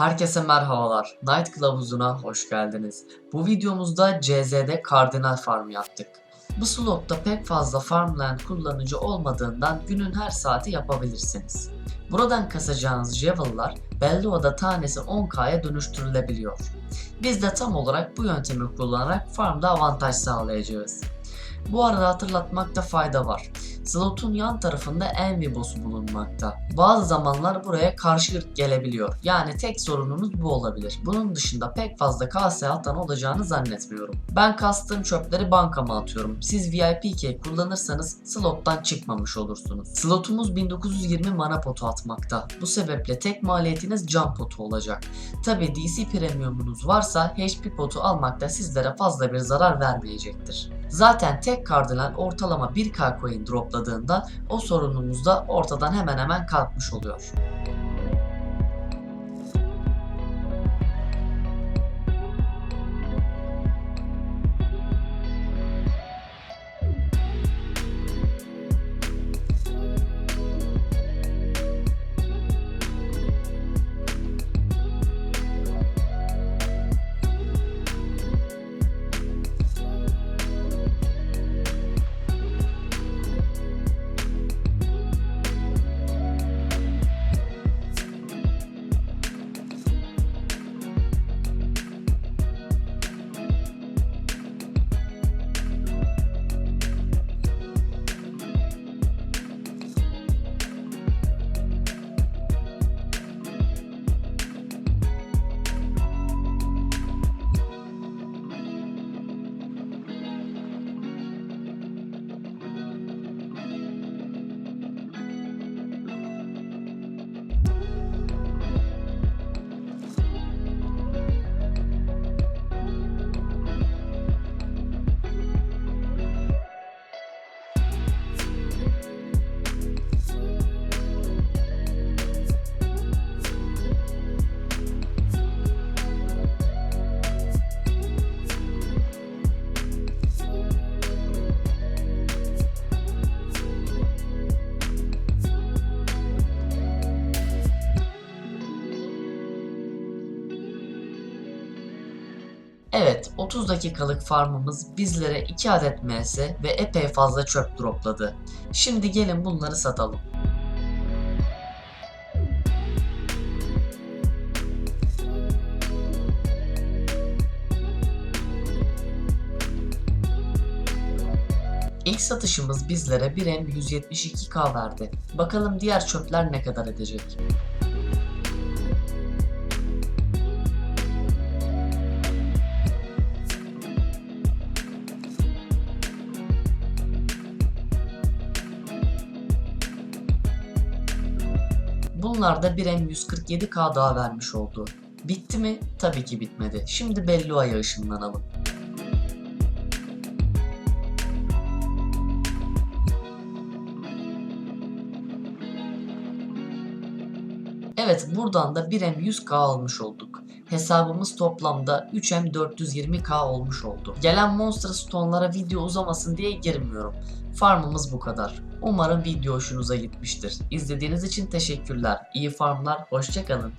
Herkese merhabalar. Night Kılavuzu'na hoş geldiniz. Bu videomuzda CZ'de Kardinal Farm yaptık. Bu slotta pek fazla farmland kullanıcı olmadığından günün her saati yapabilirsiniz. Buradan kasacağınız Javel'lar Belloa'da tanesi 10k'ya dönüştürülebiliyor. Biz de tam olarak bu yöntemi kullanarak farmda avantaj sağlayacağız. Bu arada hatırlatmakta fayda var. Slotun yan tarafında Envy boss'u bulunmakta. Bazı zamanlar buraya karşı gelebiliyor. Yani tek sorununuz bu olabilir. Bunun dışında pek fazla KS atan olacağını zannetmiyorum. Ben kastığım çöpleri bankama atıyorum. Siz VIP key kullanırsanız slottan çıkmamış olursunuz. Slotumuz 1920 mana potu atmakta. Bu sebeple tek maliyetiniz can potu olacak. Tabi DC premiumunuz varsa HP potu almakta sizlere fazla bir zarar vermeyecektir. Zaten tek kardinal ortalama 1k coin dropladığında o sorunumuz da ortadan hemen hemen kalkmış oluyor. Evet 30 dakikalık farmımız bizlere 2 adet MS ve epey fazla çöp dropladı. Şimdi gelin bunları satalım. İlk satışımız bizlere 1M 172k verdi. Bakalım diğer çöpler ne kadar edecek. Bunlar da 1M 147k daha vermiş oldu. Bitti mi? Tabii ki bitmedi. Şimdi Bellua'ya ışınlanalım. Evet buradan da 1M 100k almış olduk. Hesabımız toplamda 3M 420k olmuş oldu. Gelen Monster Stone'lara video uzamasın diye girmiyorum. Farmımız bu kadar. Umarım video hoşunuza gitmiştir. İzlediğiniz için teşekkürler. İyi farmlar, hoşçakalın.